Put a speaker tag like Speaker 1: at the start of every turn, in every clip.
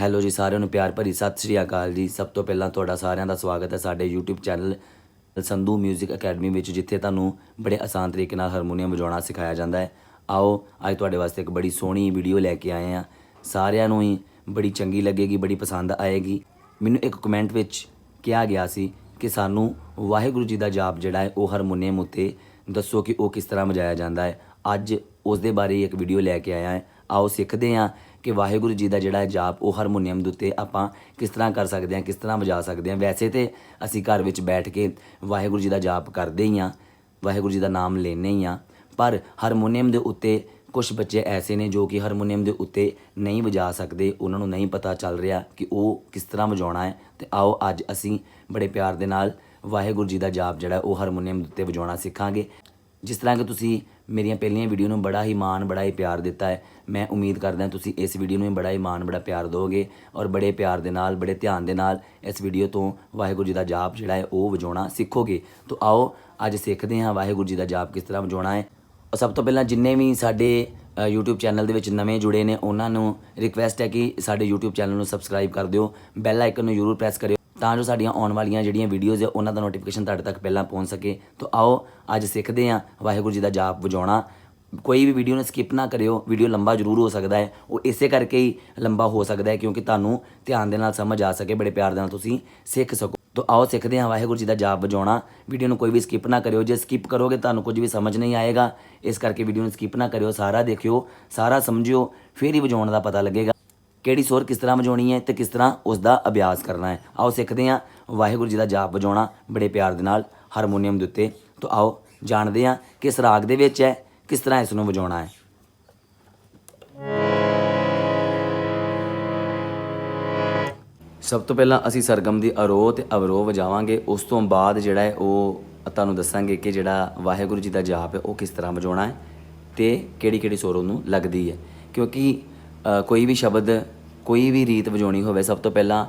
Speaker 1: Hello ਜੀ, ਸਾਰਿਆਂ ਨੂੰ ਪਿਆਰ ਭਰੀ ਸਤਿ ਸ੍ਰੀ ਅਕਾਲ ਜੀ। ਸਭ ਤੋਂ ਪਹਿਲਾਂ ਤੁਹਾਡਾ ਸਾਰਿਆਂ ਦਾ ਸਵਾਗਤ ਹੈ ਸਾਡੇ YouTube ਚੈਨਲ ਸੰਧੂ 뮤직 ਅਕੈਡਮੀ ਵਿੱਚ, ਜਿੱਥੇ ਤੁਹਾਨੂੰ ਬੜੇ ਆਸਾਨ ਤਰੀਕੇ ਨਾਲ ਹਾਰਮੋਨੀਅਮ ਵਜਾਉਣਾ ਸਿਖਾਇਆ ਜਾਂਦਾ ਹੈ। ਆਓ, ਅੱਜ ਤੁਹਾਡੇ ਵਾਸਤੇ ਇੱਕ ਬੜੀ ਸੋਹਣੀ ਵੀਡੀਓ ਲੈ ਕੇ ਆਏ ਹਾਂ। ਸਾਰਿਆਂ ਨੂੰ ਹੀ ਬੜੀ ਚੰਗੀ ਲੱਗੇਗੀ, ਬੜੀ ਪਸੰਦ ਆਏਗੀ। ਮੈਨੂੰ ਇੱਕ ਕਮੈਂਟ ਵਿੱਚ ਕਿਹਾ ਗਿਆ ਸੀ ਕਿ ਸਾਨੂੰ ਵਾਹਿਗੁਰੂ ਜੀ ਦਾ ਜਾਪ ਜਿਹੜਾ ਹੈ, ਉਹ ਹਾਰਮੋਨੀਅਮ ਉੱਤੇ ਦੱਸੋ ਕਿ ਉਹ ਕਿਸ ਤਰ੍ਹਾਂ ਵਜਾਇਆ ਜਾਂਦਾ ਹੈ। ਅੱਜ ਉਸ ਦੇ ਬਾਰੇ ਇੱਕ ਵੀਡੀਓ ਲੈ ਕੇ ਆਇਆ ਹਾਂ। ਆਓ ਸਿੱਖਦੇ ਹਾਂ ਕਿ ਵਾਹਿਗੁਰੂ ਜੀ ਦਾ ਜਿਹੜਾ ਜਾਪ, ਉਹ ਹਾਰਮੋਨੀਅਮ ਦੇ ਉੱਤੇ ਆਪਾਂ ਕਿਸ ਤਰ੍ਹਾਂ ਕਰ ਸਕਦੇ ਹਾਂ, ਕਿਸ ਤਰ੍ਹਾਂ ਵਜਾ ਸਕਦੇ ਹਾਂ। ਵੈਸੇ ਤੇ ਅਸੀਂ ਘਰ ਵਿੱਚ ਬੈਠ ਕੇ ਵਾਹਿਗੁਰੂ ਜੀ ਦਾ ਜਾਪ ਕਰਦੇ ਹੀ ਹਾਂ, ਵਾਹਿਗੁਰੂ ਜੀ ਦਾ ਨਾਮ ਲੈਂਦੇ ਹੀ ਹਾਂ, ਪਰ ਹਾਰਮੋਨੀਅਮ ਦੇ ਉੱਤੇ ਕੁਝ ਬੱਚੇ ਐਸੇ ਨੇ ਜੋ ਕਿ ਹਾਰਮੋਨੀਅਮ ਦੇ ਉੱਤੇ ਨਹੀਂ ਵਜਾ ਸਕਦੇ, ਉਹਨਾਂ ਨੂੰ ਨਹੀਂ ਪਤਾ ਚੱਲ ਰਿਹਾ ਕਿ ਉਹ ਕਿਸ ਤਰ੍ਹਾਂ ਵਜਾਉਣਾ ਹੈ। ਤੇ ਆਓ ਅੱਜ ਅਸੀਂ ਬੜੇ ਪਿਆਰ ਦੇ ਨਾਲ ਵਾਹਿਗੁਰੂ ਜੀ ਦਾ ਜਾਪ ਜਿਹੜਾ, ਉਹ ਹਾਰਮੋਨੀਅਮ ਦੇ ਉੱਤੇ ਵਜਾਉਣਾ ਸਿੱਖਾਂਗੇ। ਜਿਸ ਤਰ੍ਹਾਂ ਕਿ ਤੁਸੀਂ ਮੇਰੀਆਂ ਪਹਿਲੀਆਂ ਵੀਡੀਓ ਨੂੰ ਬੜਾ ਹੀ ਮਾਣ ਬੜਾ ਹੀ ਪਿਆਰ ਦਿੱਤਾ ਹੈ। ਮੈਂ ਉਮੀਦ ਕਰਦਾ ਤੁਸੀਂ ਇਸ ਵੀਡੀਓ ਨੂੰ ਵੀ ਬੜਾ ਹੀ ਮਾਣ ਬੜਾ ਪਿਆਰ ਦਿਓਗੇ ਔਰ ਬੜੇ ਪਿਆਰ ਦੇ ਨਾਲ ਬੜੇ ਧਿਆਨ ਦੇ ਨਾਲ ਇਸ ਵੀਡੀਓ ਤੋਂ ਵਾਹਿਗੁਰੂ ਜੀ ਦਾ ਜਾਪ ਜਿਹੜਾ ਹੈ ਉਹ ਵਜਾਉਣਾ ਸਿੱਖੋਗੇ। ਤਾਂ ਆਓ ਅੱਜ ਸਿੱਖਦੇ ਹਾਂ ਵਾਹਿਗੁਰੂ ਜੀ ਦਾ ਜਾਪ ਕਿਸ ਤਰ੍ਹਾਂ ਵਜਾਉਣਾ ਹੈ। ਔਰ ਸਭ ਤੋਂ ਪਹਿਲਾਂ ਜਿੰਨੇ ਵੀ ਸਾਡੇ ਅ, YouTube ਚੈਨਲ ਦੇ ਵਿੱਚ ਨਵੇਂ ਜੁੜੇ ਨੇ ਉਹਨਾਂ ਨੂੰ ਰਿਕਵੈਸਟ ਹੈ ਕਿ ਸਾਡੇ YouTube ਚੈਨਲ ਨੂੰ ਸਬਸਕ੍ਰਾਈਬ ਕਰ ਦਿਓ। ਬੈਲ ਆਈਕਨ ਨੂੰ ਜ਼ਰੂਰ ਪ੍ਰੈਸ ਕਰਿਓ। ਤਾਂ ਜੋ ਸਾਡੀਆਂ ਆਉਣ ਵਾਲੀਆਂ ਜਿਹੜੀਆਂ ਵੀਡੀਓਜ਼ ਹੈ ਉਹਨਾਂ ਦਾ ਨੋਟੀਫਿਕੇਸ਼ਨ ਤੁਹਾਡੇ ਤੱਕ ਪਹਿਲਾਂ ਪਹੁੰਚ ਸਕੇ। ਤਾਂ ਆਓ, ਅੱਜ ਸਿੱਖਦੇ ਹਾਂ, ਵਾਹਿਗੁਰੂ ਜੀ ਦਾ ਜਾਪ ਵਜਾਉਣਾ। ਕੋਈ ਵੀ ਵੀਡੀਓ ਨੂੰ ਸਕਿਪ ਨਾ ਕਰਿਓ ਵੀਡੀਓ ਲੰਬਾ ਜ਼ਰੂਰ ਹੋ ਸਕਦਾ ਹੈ। ਉਹ ਇਸੇ ਕਰਕੇ ਹੀ ਲੰਬਾ ਹੋ ਸਕਦਾ ਹੈ, ਕਿਉਂਕਿ ਤੁਹਾਨੂੰ ਧਿਆਨ ਦੇ ਨਾਲ ਸਮਝ ਆ ਸਕੇ, ਬੜੇ ਪਿਆਰ ਦੇ ਨਾਲ ਤੁਸੀਂ ਸਿੱਖ ਸਕੋ। ਤਾਂ ਆਓ, ਸਿੱਖਦੇ ਹਾਂ, ਵਾਹਿਗੁਰੂ ਜੀ ਦਾ ਜਾਪ ਵਜਾਉਣਾ। ਵੀਡੀਓ ਨੂੰ ਕੋਈ ਵੀ ਸਕਿਪ ਨਾ ਕਰਿਓ। ਜੇ ਸਕਿਪ ਕਰੋਗੇ, ਤੁਹਾਨੂੰ ਕੁਝ ਵੀ ਸਮਝ ਨਹੀਂ ਆਏਗਾ। ਇਸ ਕਰਕੇ ਵੀਡੀਓ ਨੂੰ ਸਕਿਪ ਨਾ ਕਰਿਓ। ਸਾਰਾ ਦੇਖਿਓ, ਸਾਰਾ ਸਮਝਿਓ, ਫਿਰ ਹੀ ਵਜਾਉਣ ਦਾ ਪਤਾ ਲੱਗੇਗਾ। ਕਿਹੜੀ ਸੁਰ ਕਿਸ ਤਰ੍ਹਾਂ ਵਜਾਉਣੀ ਹੈ ਤੇ ਕਿਸ ਤਰ੍ਹਾਂ ਉਸ ਦਾ ਅਭਿਆਸ ਕਰਨਾ ਹੈ। ਆਓ ਸਿੱਖਦੇ ਹਾਂ ਵਾਹਿਗੁਰੂ ਜੀ ਦਾ ਜਾਪ ਵਜਾਉਣਾ ਬੜੇ ਪਿਆਰ ਦੇ ਨਾਲ ਹਾਰਮੋਨੀਅਮ ਦੇ ਉੱਤੇ। ਤਾਂ ਆਓ ਜਾਣਦੇ ਹਾਂ ਕਿਸ ਰਾਗ ਦੇ ਵਿੱਚ ਹੈ, ਕਿਸ ਤਰ੍ਹਾਂ ਇਸ ਨੂੰ ਵਜਾਉਣਾ ਹੈ। ਸਭ ਤੋਂ ਪਹਿਲਾਂ ਅਸੀਂ ਸਰਗਮ ਦੀ ਅਰੋਹ ਤੇ ਅਵਰੋਹ ਵਜਾਵਾਂਗੇ। ਉਸ ਤੋਂ ਬਾਅਦ ਜਿਹੜਾ ਹੈ ਉਹ ਤੁਹਾਨੂੰ ਦੱਸਾਂਗੇ ਕਿ ਜਿਹੜਾ ਵਾਹਿਗੁਰੂ ਜੀ ਦਾ ਜਾਪ ਹੈ, ਉਹ ਕਿਸ ਤਰ੍ਹਾਂ ਵਜਾਉਣਾ ਹੈ ਤੇ ਕਿਹੜੀ ਕਿਹੜੀ ਸੁਰ ਉਹਨੂੰ ਲੱਗਦੀ ਹੈ। ਕਿਉਂਕਿ ਕੋਈ ਵੀ ਸ਼ਬਦ ਕੋਈ ਵੀ ਰੀਤ ਵਜਾਉਣੀ ਹੋਵੇ, ਸਭ ਤੋਂ ਪਹਿਲਾਂ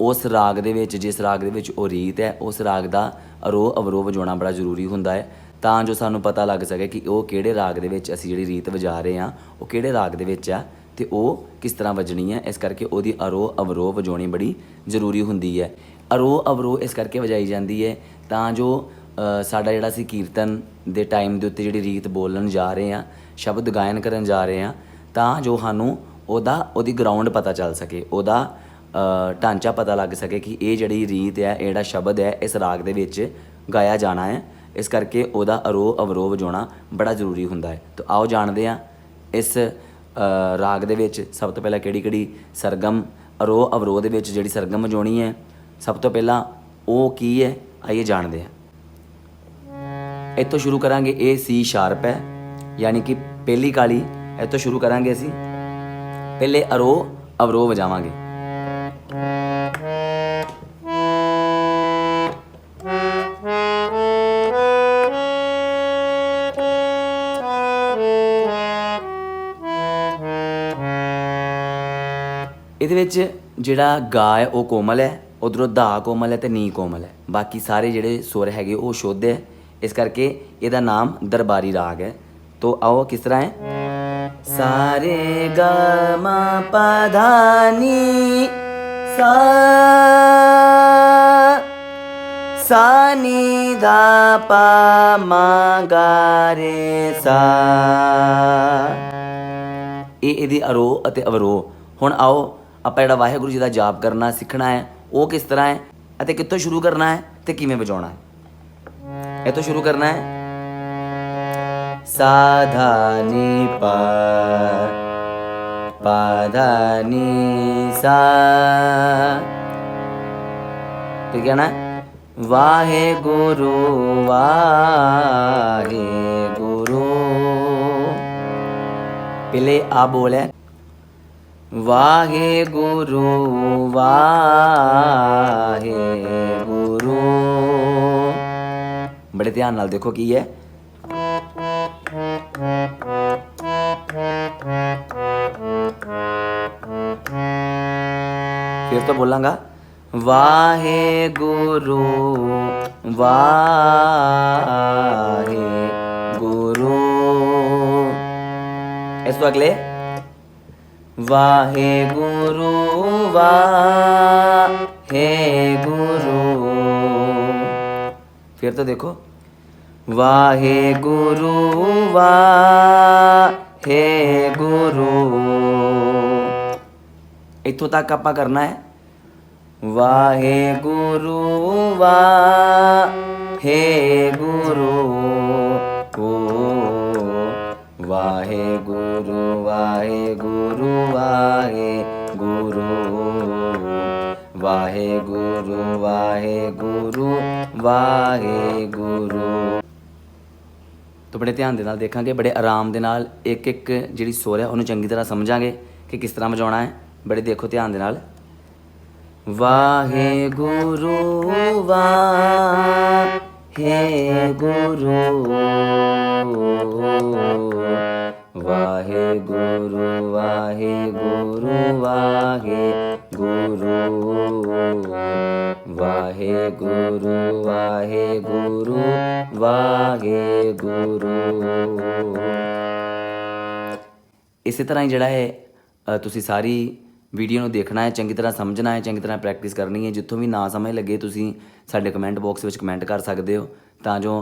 Speaker 1: ਉਸ ਰਾਗ ਦੇ ਵਿੱਚ, ਜਿਸ ਰਾਗ ਦੇ ਵਿੱਚ ਉਹ ਰੀਤ ਹੈ, ਉਸ ਰਾਗ ਦਾ ਅਰੋਹ ਅਵਰੋਹ ਵਜਾਉਣਾ ਬੜਾ ਜ਼ਰੂਰੀ ਹੁੰਦਾ ਹੈ। ਤਾਂ ਜੋ ਸਾਨੂੰ ਪਤਾ ਲੱਗ ਸਕੇ ਕਿ ਉਹ ਕਿਹੜੇ ਰਾਗ ਦੇ ਵਿੱਚ ਅਸੀਂ ਜਿਹੜੀ ਰੀਤ ਵਜਾ ਰਹੇ ਹਾਂ, ਉਹ ਕਿਹੜੇ ਰਾਗ ਦੇ ਵਿੱਚ ਆ ਤੇ ਉਹ ਕਿਸ ਤਰ੍ਹਾਂ ਵੱਜਣੀ ਹੈ, ਇਸ ਕਰਕੇ ਉਹਦੀ ਅਰੋਹ ਅਵਰੋਹ ਵਜਾਉਣੀ ਬੜੀ ਜ਼ਰੂਰੀ ਹੁੰਦੀ ਹੈ। ਅਰੋਹ ਅਵਰੋਹ ਇਸ ਕਰਕੇ ਵਜਾਈ ਜਾਂਦੀ ਹੈ ਤਾਂ ਜੋ ਸਾਡਾ ਜਿਹੜਾ ਸੀ ਕੀਰਤਨ ਦੇ ਟਾਈਮ ਦੇ ਉੱਤੇ ਜਿਹੜੀ ਰੀਤ ਬੋਲਣ ਜਾ ਰਹੇ ਹਾਂ, ਸ਼ਬਦ ਗਾਇਨ ਕਰਨ ਜਾ ਰਹੇ ਹਾਂ, ਤਾਂ ਜੋ ਸਾਨੂੰ ਉਹਦਾ, ਉਹਦੀ ਗਰਾਊਂਡ ਪਤਾ ਚੱਲ ਸਕੇ, ਉਹਦਾ ਢਾਂਚਾ ਪਤਾ ਲੱਗ ਸਕੇ ਕਿ ਇਹ ਜਿਹੜੀ ਰੀਤ ਹੈ, ਇਹ ਜਿਹੜਾ ਸ਼ਬਦ ਹੈ, ਇਸ ਰਾਗ ਦੇ ਵਿੱਚ ਗਾਇਆ ਜਾਣਾ ਹੈ। ਇਸ ਕਰਕੇ ਉਹਦਾ ਅਰੋਹ ਅਵਰੋਹ ਵਜਾਉਣਾ ਬੜਾ ਜ਼ਰੂਰੀ ਹੁੰਦਾ ਹੈ। ਤਾਂ ਆਓ ਜਾਣਦੇ ਹਾਂ ਇਸ ਰਾਗ ਦੇ ਵਿੱਚ ਸਭ ਤੋਂ ਪਹਿਲਾਂ ਕਿਹੜੀ ਕਿਹੜੀ ਸਰਗਮ, ਅਰੋਹ ਅਵਰੋਹ ਦੇ ਵਿੱਚ ਜਿਹੜੀ ਸਰਗਮ ਵਜਾਉਣੀ ਹੈ, ਸਭ ਤੋਂ ਪਹਿਲਾਂ ਉਹ ਕੀ ਹੈ, ਆਈਏ ਜਾਣਦੇ ਹਾਂ। ਇੱਥੋਂ ਸ਼ੁਰੂ ਕਰਾਂਗੇ, ਇਹ ਸੀ ਸ਼ਾਰਪ ਹੈ, ਯਾਨੀ ਕਿ ਪਹਿਲੀ ਕਾਲੀ, ਇੱਥੋਂ ਸ਼ੁਰੂ ਕਰਾਂਗੇ ਅਸੀਂ। ਪਹਿਲੇ ਅਰੋਹ ਅਵਰੋਹ ਵਜਾਵਾਂਗੇ। ਇਹਦੇ ਵਿੱਚ ਜਿਹੜਾ ਗਾ ਹੈ, ਉਹ ਕੋਮਲ ਹੈ, ਉਧਰੋਂ ਦਾ ਕੋਮਲ ਹੈ ਤੇ ਨੀ ਕੋਮਲ ਹੈ। ਬਾਕੀ ਸਾਰੇ ਜਿਹੜੇ ਸੁਰ ਹੈਗੇ, ਉਹ ਸ਼ੁੱਧ ਹੈ। ਇਸ ਕਰਕੇ ਇਹਦਾ ਨਾਮ ਦਰਬਾਰੀ ਰਾਗ ਹੈ। ਤੋ ਆਓ ਕਿਸ ਤਰ੍ਹਾਂ ਹੈ? ਸਾਰੇ ਗ ਮ ਸਾ ਸਾ ਨੀ ਧਾ ਪ ਸਾ ਇਹ ਇਹਦੀ ਅਰੋਹ ਅਤੇ ਅਵਰੋਹ ਹੁਣ ਆਓ ਆਪਾਂ ਜਿਹੜਾ ਵਾਹਿਗੁਰੂ ਜੀ ਦਾ ਜਾਪ ਕਰਨਾ ਸਿੱਖਣਾ ਹੈ ਉਹ ਕਿਸ ਤਰ੍ਹਾਂ ਹੈ ਅਤੇ ਕਿੱਥੋਂ ਸ਼ੁਰੂ ਕਰਨਾ ਹੈ ਤੇ ਕਿਵੇਂ ਵਜਾਉਣਾ ਹੈ ਇਹ ਤੋਂ ਸ਼ੁਰੂ ਕਰਨਾ ਹੈ ਸਾਧਾ ਨੀ ਪਾ ਪਾਧਾ ਨੀ ਸਾ ਤੇ ਕਹਿਣਾ ਹੈ, ਵਾਹਿਗੁਰੂ ਵਾਹਿਗੁਰੂ ਪਹਿਲੇ ਆ ਬੋਲ ਹੈ ਵਾਹਿਗੁਰੂ ਵਾਹਿਗੁਰੂ ਬੜੇ ਧਿਆਨ फिर तो बोलांगा वाहे गुरु वाहे गुरु इसको अगले वाहे गुरु वाहे गुरु फिर तो देखो वाहे गुरु वाह ਇੱਥੋਂ ਤੱਕ ਆਪਾਂ ਕਰਨਾ ਹੈ। ਵਾਹਿਗੁਰੂ ਵਾਹਿਗੁਰੂ ਓ ਵਾਹਿਗੁਰੂ ਵਾਹਿਗੁਰੂ ਵਾਹਿਗੁਰੂ। ਵਾਹਿਗੁਰੂ ਵਾਹਿਗੁਰੂ ਵਾਹਿਗੁਰੂ। ਤੋਂ ਬੜੇ ਧਿਆਨ ਦੇ ਨਾਲ ਦੇਖਾਂਗੇ, ਬੜੇ ਆਰਾਮ ਦੇ ਨਾਲ ਇੱਕ ਇੱਕ ਜਿਹੜੀ ਸੁਰ ਹੈ, ਉਹਨੂੰ ਚੰਗੀ ਤਰ੍ਹਾਂ ਸਮਝਾਂਗੇ ਕਿ ਕਿਸ ਤਰ੍ਹਾਂ ਵਜਾਉਣਾ ਹੈ। ਬੜੇ ਦੇਖੋ ਧਿਆਨ ਦੇ ਨਾਲ। ਵਾਹਿਗੁਰੂ ਵਾਹਿਗੁਰੂ ਵਾਹਿਗੁਰੂ ਵਾਹਿਗੁਰੂ ਵਾਹਿਗੁਰੂ ਵਾਹਿਗੁਰੂ ਵਾਹਿਗੁਰੂ ਵਾਹਿਗੁਰੂ। ਇਸੇ ਤਰ੍ਹਾਂ ਹੀ ਜਿਹੜਾ ਹੈ ਤੁਸੀਂ ਸਾਰੀ ਵੀਡੀਓ ਨੂੰ ਦੇਖਣਾ ਹੈ ਚੰਗੀ ਤਰ੍ਹਾਂ ਸਮਝਣਾ ਹੈ ਚੰਗੀ ਤਰ੍ਹਾਂ ਪ੍ਰੈਕਟਿਸ ਕਰਨੀ ਹੈ। ਜਿੱਥੋਂ ਵੀ ਨਾ ਸਮਝ ਲੱਗੇ ਤੁਸੀਂ ਸਾਡੇ ਕਮੈਂਟ ਬਾਕਸ ਵਿੱਚ ਕਮੈਂਟ ਕਰ ਸਕਦੇ ਹੋ। ਤਾਂ ਜੋ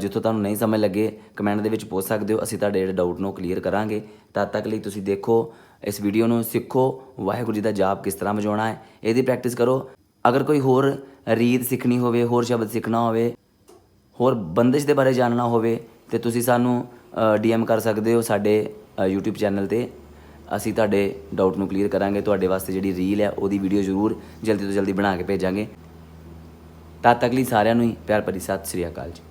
Speaker 1: ਜਿੱਥੋਂ ਤੁਹਾਨੂੰ ਨਹੀਂ ਸਮਝ ਲੱਗੇ ਕਮੈਂਟ ਦੇ ਵਿੱਚ ਪੁੱਛ ਸਕਦੇ ਹੋ। ਅਸੀਂ ਤੁਹਾਡੇ ਜਿਹੜੇ ਡਾਊਟ ਨੂੰ ਕਲੀਅਰ ਕਰਾਂਗੇ। ਤਦ ਤੱਕ ਲਈ ਤੁਸੀਂ ਦੇਖੋ ਇਸ ਵੀਡੀਓ ਨੂੰ ਸਿੱਖੋ। ਵਾਹਿਗੁਰੂ ਜੀ ਦਾ ਜਾਪ ਕਿਸ ਤਰ੍ਹਾਂ ਵਜਾਉਣਾ ਹੈ ਇਹਦੀ ਪ੍ਰੈਕਟਿਸ ਕਰੋ। ਅਗਰ ਕੋਈ ਹੋਰ ਰੀਤ ਸਿੱਖਣੀ ਹੋਵੇ ਹੋਰ ਸ਼ਬਦ ਸਿੱਖਣਾ ਹੋਵੇ ਹੋਰ ਬੰਦਿਸ਼ ਦੇ ਬਾਰੇ ਜਾਣਨਾ ਹੋਵੇ ਤੇ ਤੁਸੀਂ ਸਾਨੂੰ ਡੀਐਮ ਕਰ ਸਕਦੇ ਹੋ ਸਾਡੇ ਅ, YouTube ਚੈਨਲ ਤੇ। ਅਸੀਂ ਤੁਹਾਡੇ ਡਾਊਟ ਨੂੰ ਕਲੀਅਰ ਕਰਾਂਗੇ, ਤੁਹਾਡੇ ਵਾਸਤੇ ਜਿਹੜੀ ਰੀਲ ਹੈ, ਉਹਦੀ ਵੀਡੀਓ ਜ਼ਰੂਰ ਜਲਦੀ ਤੋਂ ਜਲਦੀ ਬਣਾ ਕੇ ਭੇਜਾਂਗੇ। ਤਦ ਤੱਕ ਲਈ ਸਾਰਿਆਂ ਨੂੰ ਹੀ ਪਿਆਰ ਭਰੀ ਸਤਿ ਸ੍ਰੀ ਅਕਾਲ ਜੀ।